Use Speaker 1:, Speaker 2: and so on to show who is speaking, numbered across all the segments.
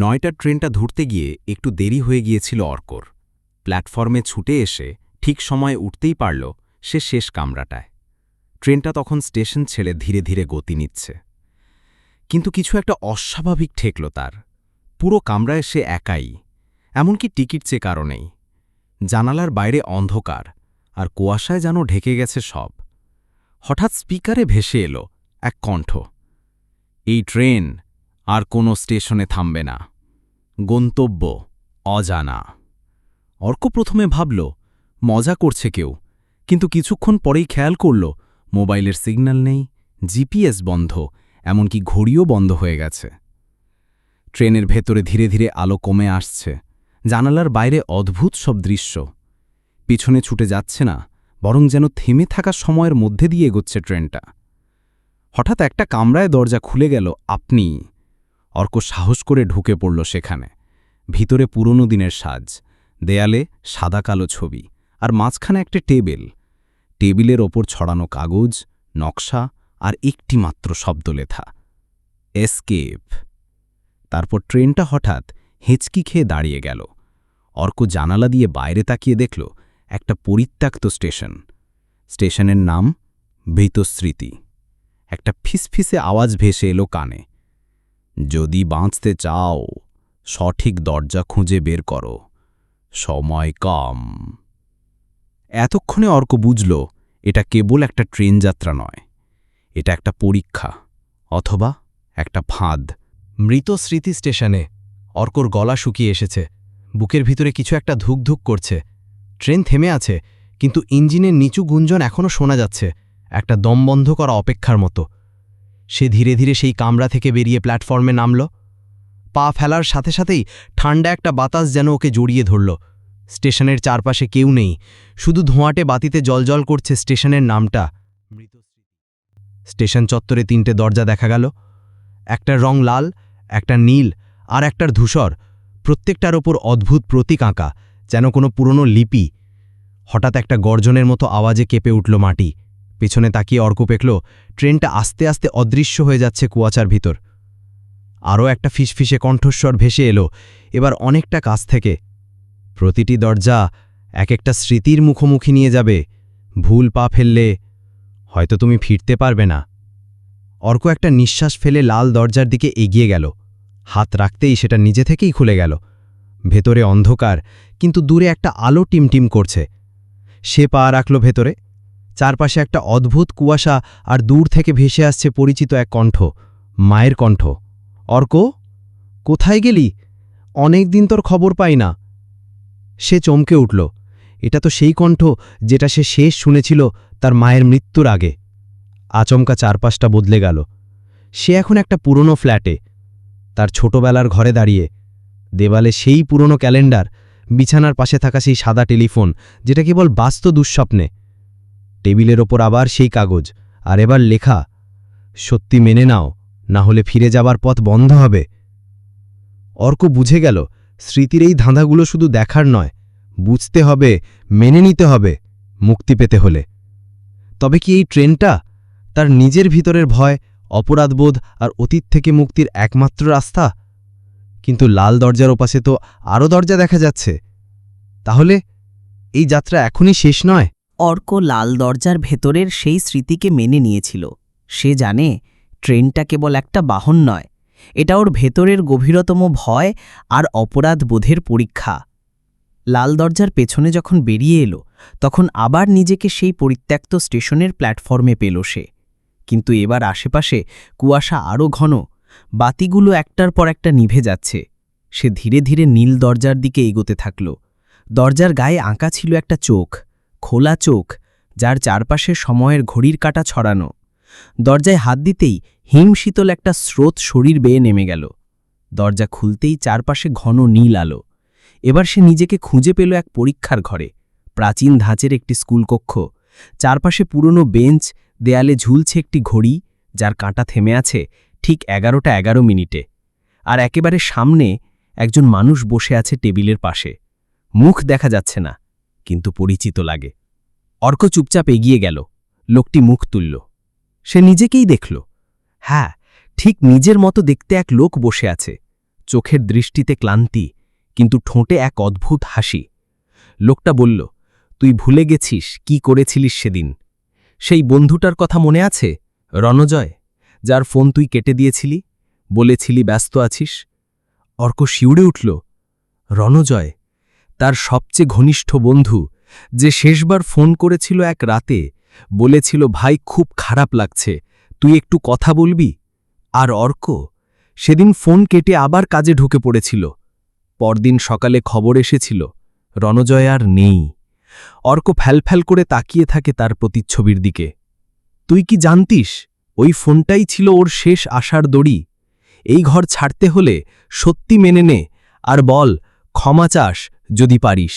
Speaker 1: নয়টার ট্রেনটা ধরতে গিয়ে একটু দেরি হয়ে গিয়েছিল অর্কর। প্ল্যাটফর্মে ছুটে এসে ঠিক সময়ে উঠতেই পারল সে শেষ কামরাটায়। ট্রেনটা তখন স্টেশন ছেড়ে ধীরে ধীরে গতি নিচ্ছে। কিন্তু কিছু একটা অস্বাভাবিক ঠেকল তার। পুরো কামরায় সে একাই, এমনকি টিকিট চেক কারণেই জানালার বাইরে অন্ধকার, আর কুয়াশায় যেন ঢেকে গেছে সব। হঠাৎ স্পিকারে ভেসে এলো এক কণ্ঠ। এই ট্রেন আর কোনো স্টেশনে থামবে না। গন্তব্য, অজানা। অর্ক প্রথমে ভাবল, মজা করছে কেউ। কিন্তু কিছুক্ষণ পরেই খেয়াল করল, মোবাইলের সিগন্যাল নেই, জিপিএস বন্ধ, এমনকি ঘড়িও বন্ধ হয়ে গেছে। ট্রেনের ভেতরে ধীরে ধীরে আলো কমে আসছে, জানালার বাইরে অদ্ভুত সব দৃশ্য। পিছনে ছুটে যাচ্ছে না, বরং যেন থেমে থাকা সময়ের মধ্যে দিয়ে এগোচ্ছে ট্রেনটা। হঠাৎ একটা কামরায় দরজা খুলে গেল, আপনি। অর্ক সাহস করে ঢুকে পড়ল সেখানে। ভিতরে পুরনো দিনের সাজ, দেয়ালে সাদা কালো ছবি আর মাঝখানে একটা টেবিল। টেবিলের ওপর ছড়ানো কাগজ, নকশা আর একটি মাত্র শব্দ লেথা এসকেপ তারপর ট্রেনটা হঠাৎ হেঁচকি খেয়ে দাঁড়িয়ে গেল। অর্ক জানালা দিয়ে বাইরে তাকিয়ে দেখল একটা পরিত্যক্ত স্টেশন। স্টেশনের নাম ভীতস্মৃতি। একটা ফিসফিসে আওয়াজ ভেসে এলো কানে। যদি বাঁচতে চাও, সঠিক দরজা খুঁজে বের করো। সময় কম। এতক্ষণে অর্ক বুঝল, এটা কেবল একটা ট্রেন যাত্রা নয়। এটা একটা পরীক্ষা, অথবা একটা ফাঁদ।
Speaker 2: মৃত স্মৃতি স্টেশনে অর্কর গলা শুকিয়ে এসেছে। বুকের ভিতরে কিছু একটা ধুকধুক করছে। ট্রেন থেমে আছে, কিন্তু ইঞ্জিনের নিচু গুঞ্জন এখনও শোনা যাচ্ছে। একটা দমবন্ধ করা অপেক্ষার মতো। সে ধীরে ধীরে সেই কামরা থেকে বেরিয়ে প্ল্যাটফর্মে নামল। পা ফেলার সাথে সাথেই ঠান্ডা একটা বাতাস যেন ওকে জড়িয়ে ধরল। স্টেশনের চারপাশে কেউ নেই, শুধু ধোঁয়াটে বাতিতে জলজল করছে স্টেশনের নামটা। স্টেশন চত্বরে তিনটে দরজা দেখা গেল। একটার রং লাল, একটা নীল, আর একটার ধূসর। প্রত্যেকটার ওপর অদ্ভুত প্রতীক আঁকা, যেন কোনো পুরনো লিপি। হঠাৎ একটা গর্জনের মতো আওয়াজে কেঁপে উঠল মাটি। পেছনে তাকিয়ে অর্ক পেকল ট্রেনটা আস্তে আস্তে অদৃশ্য হয়ে যাচ্ছে কুয়াচার ভিতর। আরও একটা ফিসফিসে কণ্ঠস্বর ভেসে এলো, এবার অনেকটা কাছ থেকে। প্রতিটি দরজা এক একটা স্মৃতির মুখোমুখি নিয়ে যাবে। ভুল পা ফেললে হয়তো তুমি ফিরতে পারবে না। অর্ক একটা নিঃশ্বাস ফেলে লাল দরজার দিকে এগিয়ে গেল। হাত রাখতেই সেটা নিজে থেকেই খুলে গেল। ভেতরে অন্ধকার, কিন্তু দূরে একটা আলো টিমটিম করছে। সে পা রাখল ভেতরে। চারপাশে একটা অদ্ভুত কুয়াশা আর দূর থেকে ভেসে আসছে পরিচিত এক কণ্ঠ, মায়ের কণ্ঠ। অর্ক, কোথায় গেলি? অনেক দিন তোর খবর পাই না। সে চমকে উঠল। এটা তো সেই কণ্ঠ যেটা সে শেষ শুনেছিল তার মায়ের মৃত্যুর আগে। আচমকা চারপাশটা বদলে গেল। সে এখন একটা পুরনো ফ্ল্যাটে। তার ছোটবেলার ঘরে দাঁড়িয়ে। দেওয়ালে সেই পুরনো ক্যালেন্ডার, বিছানার পাশে থাকা সেই সাদা টেলিফোন, যেটা কেবল বাস্ত দুঃস্বপ্নে। টেবিলের ওপর আবার সেই কাগজ, আর এবার লেখা, সত্যি মেনে নাও না হলে ফিরে যাবার পথ বন্ধ হবে। অর্ক বুঝে গেল, স্মৃতির এই ধাঁধাগুলো শুধু দেখার নয়, বুঝতে হবে, মেনে নিতে হবে মুক্তি পেতে হলে। তবে কি এই ট্রেনটা তার নিজের ভিতরের ভয়, অপরাধবোধ আর অতীত থেকে মুক্তির একমাত্র রাস্তা? কিন্তু লাল দরজার ওপাশে তো আরও দরজা দেখা যাচ্ছে। তাহলে এই যাত্রা এখনই শেষ নয়?
Speaker 3: অর্ক লাল দরজার ভেতরের সেই স্মৃতিকে মেনে নিয়েছিল। সে জানে, ট্রেনটা কেবল একটা বাহন নয়, এটা ওর ভেতরের গভীরতম ভয় আর অপরাধ বোধের পরীক্ষা। লাল দরজার পেছনে যখন বেরিয়ে এলো, তখন আবার নিজেকে সেই পরিত্যক্ত স্টেশনের প্ল্যাটফর্মে পেল সে। কিন্তু এবার আশেপাশে কুয়াশা আরও ঘন, বাতিগুলো একটার পর একটা নিভে যাচ্ছে। সে ধীরে ধীরে নীল দরজার দিকে এগোতে থাকল। দরজার গায়ে আঁকা ছিল একটা চোখ। খোলা চোখ, যার চারপাশে সময়ের ঘড়ির কাটা ছড়ানো। দরজায় হাত দিতেই হিমশীতল একটা স্রোত শরীর বেয়ে নেমে গেল। দরজা খুলতেই চারপাশে ঘন নীল আলো। এবার সে নিজেকে খুঁজে পেল এক পরীক্ষার ঘরে। প্রাচীন ধাঁচের একটি স্কুলকক্ষ, চারপাশে পুরনো বেঞ্চ, দেয়ালে ঝুলছে একটি ঘড়ি, যার কাঁটা থেমে আছে ঠিক এগারোটা এগারো মিনিটে। আর একেবারে সামনে একজন মানুষ বসে আছে টেবিলের পাশে। মুখ দেখা যাচ্ছে না। কিন্তু পরিচিত লাগে। অর্ক চুপচাপ এগিয়ে গেল। লোকটি মুখ তুলল। সে নিজেকেই দেখল। হ্যাঁ ঠিক নিজের মতো দেখতে এক লোক বসে আছে।
Speaker 2: চোখের দৃষ্টিতে ক্লান্তি, কিন্তু ঠোঁটে এক অদ্ভুত হাসি। লোকটা বলল, তুই ভুলে গেছিস কি করেছিলিস সেদিন? সেই বন্ধুটার কথা মনে আছে? রণজয়, যার ফোন তুই কেটে দিয়েছিলি? বলেছিলি ব্যস্ত আছিস? অর্ক শিউড়ে উঠল, রণজয় তার সবচেয়ে ঘনিষ্ঠ বন্ধু, যে শেষবার ফোন করেছিল এক রাতে, বলেছিল, ভাই, খুব খারাপ লাগছে, তুই একটু কথা বলবি? আর অর্ক, সেদিন ফোন কেটে আবার কাজে ঢুকে পড়েছিল, পরদিন সকালে খবর এসেছিল, রণজয় আর নেই। অর্ক ফ্যালফ্যাল করে তাকিয়ে থাকে তার প্রতিচ্ছবির দিকে। তুই কি জানতিস, ওই ফোনটাই ছিল ওর শেষ আশার দড়ি? এই ঘর ছাড়তে হলে সত্যি মেনে নে, আর বল, ক্ষমা চাস যদি পারিস।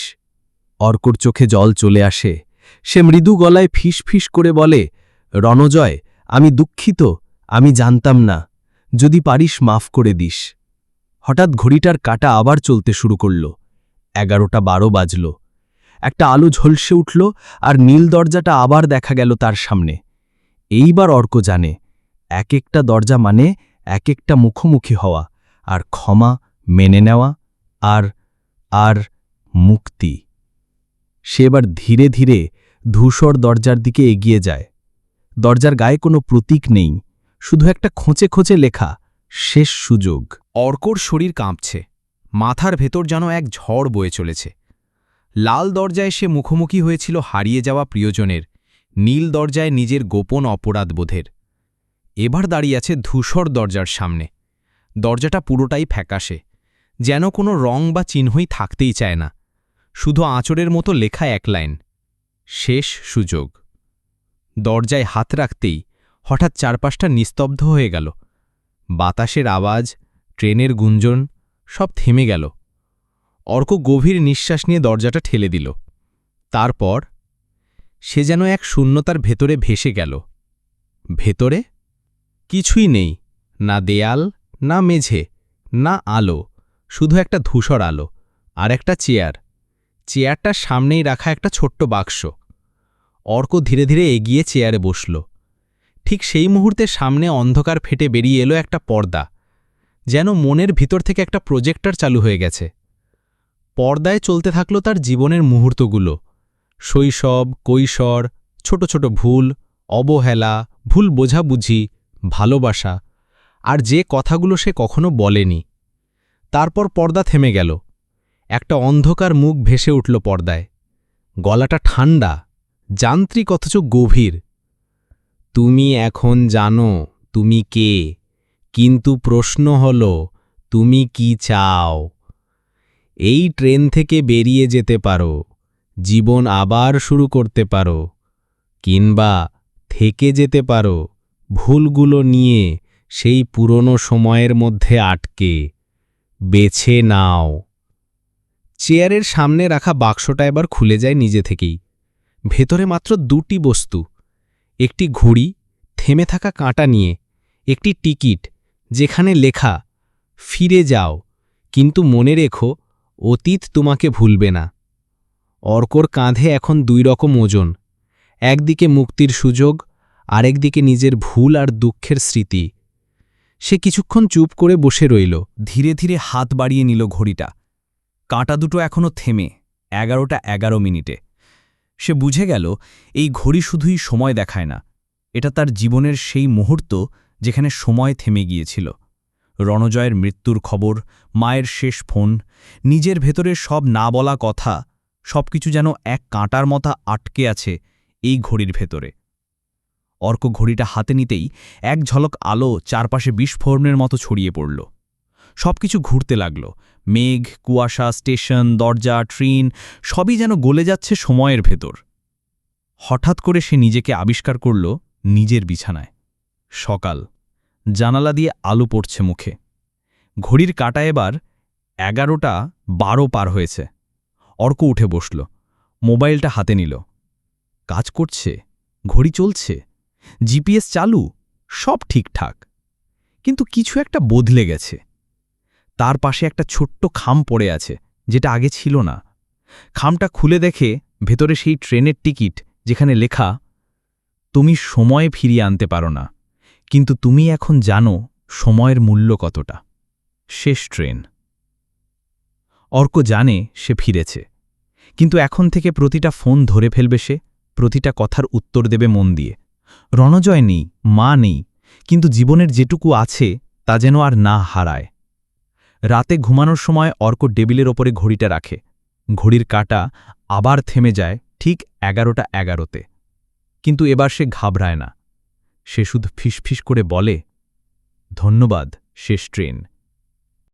Speaker 2: অর্কর চোখে জল চলে আসে। সে মৃদু গলায় ফিস ফিস করে বলে, রণজয়, আমি দুঃখিত, আমি জানতাম না। যদি পারিস মাফ করে দিস। হঠাৎ ঘড়িটার কাটা আবার চলতে শুরু করল। এগারোটা বারো বাজল। একটা আলো ঝলসে উঠল আর নীল দরজাটা আবার দেখা গেল তার সামনে। এইবার অর্ক জানে, এক একটা দরজা মানে এক একটা মুখোমুখি হওয়া, আর ক্ষমা মেনে নেওয়া, আর আর মুক্তি। সে এবার ধীরে ধীরে ধূসর দরজার দিকে এগিয়ে যায়। দরজার গায়ে কোনো প্রতীক নেই, শুধু একটা খোঁচে খোঁচে লেখা, শেষ সুযোগ।
Speaker 1: অর্কর শরীর কাঁপছে, মাথার ভেতর যেন এক ঝড় বয়ে চলেছে। লাল দরজায় সে মুখোমুখি হয়েছিল হারিয়ে যাওয়া প্রিয়জনের, নীল দরজায় নিজের গোপন অপরাধবোধের এবার দাঁড়িয়ে আছে ধূসর দরজার সামনে। দরজাটা পুরোটাই ফ্যাকাশে, যেন কোনো রং বা চিহ্নই থাকতেই চায় না। শুধু আঁচড়ের মতো লেখা এক লাইন। শেষ সুযোগ। দরজায় হাত রাখতেই হঠাৎ চারপাশটা নিস্তব্ধ হয়ে গেল। বাতাসের আওয়াজ, ট্রেনের গুঞ্জন, সব থেমে গেল। অর্ক গভীর নিঃশ্বাস নিয়ে দরজাটা ঠেলে দিল। তারপর সে যেন এক শূন্যতার ভেতরে ভেসে গেল। ভেতরে? কিছুই নেই। না দেয়াল, না মেঝে, না আলো, শুধু একটা ধূসর আলো আর একটা চেয়ার। চেয়ারটার সামনেই রাখা একটা ছোট্ট বাক্স। অর্ক ধীরে ধীরে এগিয়ে চেয়ারে বসল। ঠিক সেই মুহূর্তে সামনে অন্ধকার ফেটে বেরিয়ে এলো একটা পর্দা, যেন মনের ভিতর থেকে একটা প্রজেক্টর চালু হয়ে গেছে। পর্দায় চলতে থাকল তার জীবনের মুহূর্তগুলো, শৈশব, কৈশোর, ছোট ছোট ভুল, অবহেলা, ভুল বোঝাবুঝি, ভালোবাসা, আর যে কথাগুলো সে কখনো বলেনি। তারপর পর্দা থেমে গেল। একটা অন্ধকার মুখ ভেসে উঠল পর্দায়। গলাটা ঠান্ডা যান্ত্রিক অথচ গভীর। তুমি এখন জানো, তুমি কে, কিন্তু প্রশ্ন হল, তুমি কি চাও? এই ট্রেন থেকে বেরিয়ে যেতে পারো, জীবন আবার শুরু করতে পারো, কিংবা থেকে যেতে পারো, ভুলগুলো নিয়ে সেই পুরনো সময়ের মধ্যে আটকে, বেছে নাও। চেয়ারের সামনে রাখা বাক্সটা এবার খুলে যায় নিজে থেকেই। ভেতরে মাত্র দুটি বস্তু। একটি ঘুড়ি, থেমে থাকা কাঁটা নিয়ে। একটি টিকিট, যেখানে লেখা, ফিরে যাও। কিন্তু মনে রেখো, অতীত তোমাকে ভুলবে না। অর্কর কাঁধে এখন দুই রকম ওজন। একদিকে মুক্তির সুযোগ, আরেকদিকে নিজের ভুল আর দুঃখের স্মৃতি। সে কিছুক্ষণ চুপ করে বসে রইল। ধীরে ধীরে হাত বাড়িয়ে নিল ঘড়িটা। কাঁটা দুটো এখনও থেমে, এগারোটা এগারো মিনিটে। সে বুঝে গেল, এই ঘড়ি শুধুই সময় দেখায় না, এটা তার জীবনের সেই মুহূর্ত যেখানে সময় থেমে গিয়েছিল। রণজয়ের মৃত্যুর খবর, মায়ের শেষ ফোন, নিজের ভেতরে সব না বলা কথা, সবকিছু যেন এক কাঁটার মতো আটকে আছে এই ঘড়ির ভেতরে। অর্ক ঘড়িটা হাতে নিতেই এক ঝলক আলো চারপাশে বিস্ফোরণের মতো ছড়িয়ে পড়ল। সবকিছু ঘুরতে লাগল। মেঘ, কুয়াশা, স্টেশন, দরজা, ট্রেন, সবই যেন গলে যাচ্ছে সময়ের ভেতর। হঠাৎ করে সে নিজেকে আবিষ্কার করল নিজের বিছানায়। সকাল, জানালা দিয়ে আলো পড়ছে মুখে। ঘড়ির কাটা এবার এগারোটা বারো পার হয়েছে। অর্ক উঠে বসল, মোবাইলটা হাতে নিল। কাজ করছে, ঘড়ি চলছে, জিপিএস চালু, সব ঠিকঠাক। কিন্তু কিছু একটা বদলে গেছে। তার পাশে একটা ছোট্ট খাম পড়ে আছে, যেটা আগে ছিল না। খামটা খুলে দেখে ভেতরে সেই ট্রেনের টিকিট, যেখানে লেখা, তুমি সময় ফিরিয়ে আনতে পারো না, কিন্তু তুমি এখন জানো সময়ের মূল্য কতটা।
Speaker 4: শেষ ট্রেন। অর্ক জানে সে ফিরেছে, কিন্তু এখন থেকে প্রতিটা ফোন ধরে ফেলবে সে, প্রতিটা কথার উত্তর দেবে মন দিয়ে। রণজয় নেই, মা নেই, কিন্তু জীবনের যেটুকু আছে, তা যেন আর না হারায়। রাতে ঘুমানোর সময় অর্ক ডেবিলের ওপরে ঘড়িটা রাখে। ঘড়ির কাটা আবার থেমে যায় ঠিক এগারোটা এগারোতে। কিন্তু এবার সে ঘাবড়ায় না। সে শুধু ফিসফিস করে বলে, ধন্যবাদ, শেষ ট্রেন।